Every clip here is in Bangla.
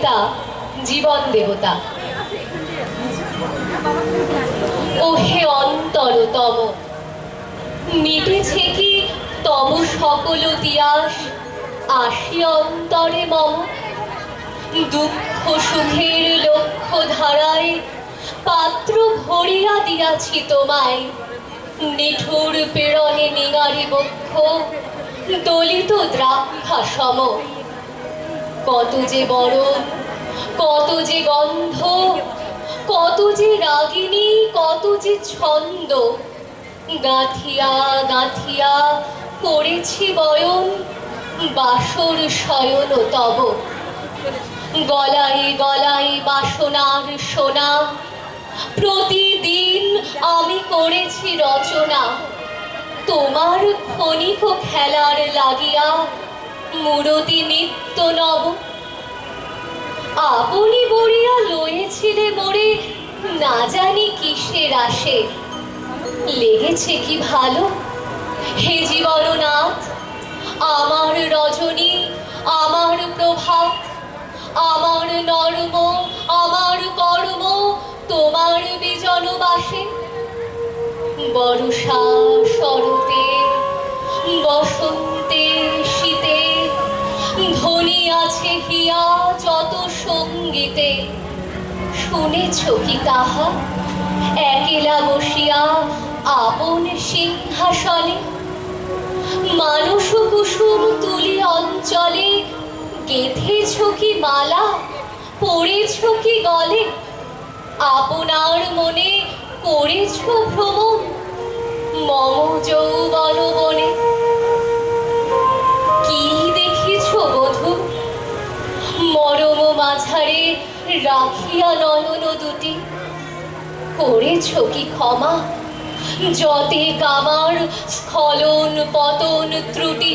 পিতা জীবন দেবতা। ও হে অন্তরতম, মিটেছে কি তব সকল তিয়াস আসি অন্তরে মম। দুঃখ সুখের লক্ষ্য ধারায় পাত্র ভরিয়া দিয়াছি তোমায়। নিঠুর প্রেরণে নিগারি বক্ষ, দলিত দ্রাক্ষা সম কত যে বরণ কত যে গন্ধ, কত যে রাগিনী, কত যে ছন্দ। গাঁথিয়া গাঁথিয়া করেছি বয়ন, বাসর শয়ন তব। গলায় গলায় বাসনার সোনা, প্রতিদিন আমি করেছি রচনা। তোমার ক্ষণিক খেলার লাগিয়া মূরতি নিত্য নব। আপনি বড়িয়া লয়েছিলে মোরে, না জানি কিসের আসে। লেগেছে কি ভালো? হে জীবননাথ, আমার রজনী, আমার প্রভাত আমার নর্ম, আমার কর্ম, তোমার বিজনবাসে বর্ষা শরতে, বসন্তে আছে হিয়া যত সঙ্গীতে। শুনেছ কি তাহা? একেলা বসিয়া আপন সিংহাসনে। মানস কুসুম তুলি অঞ্চলে গেঁথেছ কি মালা? পড়েছ কি গলে? আপনার মনে করেছ ভ্রমণ? মম যৌবন বনে রাখিয়া নয়ন দুটি করেছ কি ক্ষমা? যতে কামার স্খলন পতন ত্রুটি।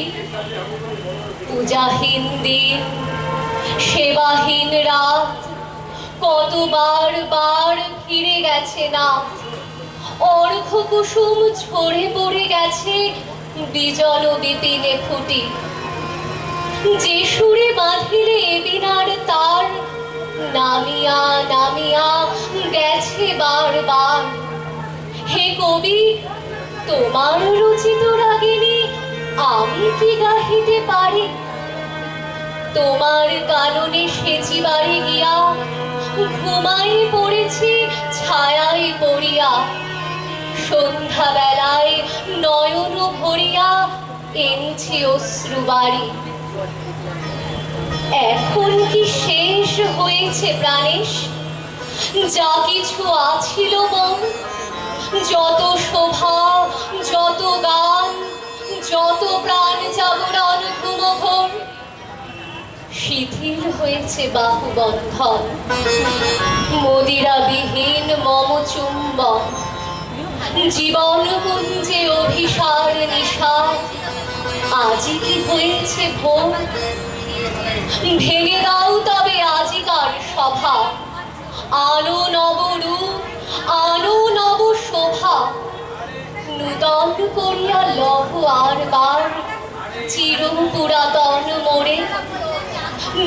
পূজাহীন দিন, সেবাহীন রাত, কতবার বার ফিরে গেছে না অর্ঘ কুসুম ঝরে পড়ে গেছে বিজল বিপিনে ফুটি যে সুরে বাঁধিলে এবিনার তার নামিয়া নামিয়া গেছে বারবার। হে কবি, তোমার রচিত রাগিনী আমি কি গাহিতে পারি? তোমার কাননে সেচিবারে গিয়া ঘুমাই পড়েছি, ছায়ায় পড়িয়া। সন্ধ্যা বেলায় নয়ন ভরিয়া এনেছি অশ্রু বাড়ি। এখন কি শেষ হয়েছে প্রাণেশ? যা কিছু আছিল মন, যত শোভা, যত গান, যত প্রাণ জাগরণ ঘুমঘোর শিথিল হয়েছে বাহুবন্ধন। মদিরাবিহীন মম চুম্বন জীবন কুঞ্জে অভিসার নিষাদ আজি কি হয়েছে ভোর? ভেঙে দাও তবে আজিকার সভা। আলো নবরূপ আলো নব শোভা। নূতন করিয়া লহ আর বার, চির পুরাতন মোড়ে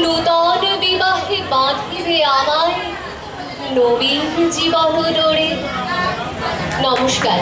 নূতন বিবাহে বাঁধিবে আমায় নবীন জীবন ডোরে নমস্কার।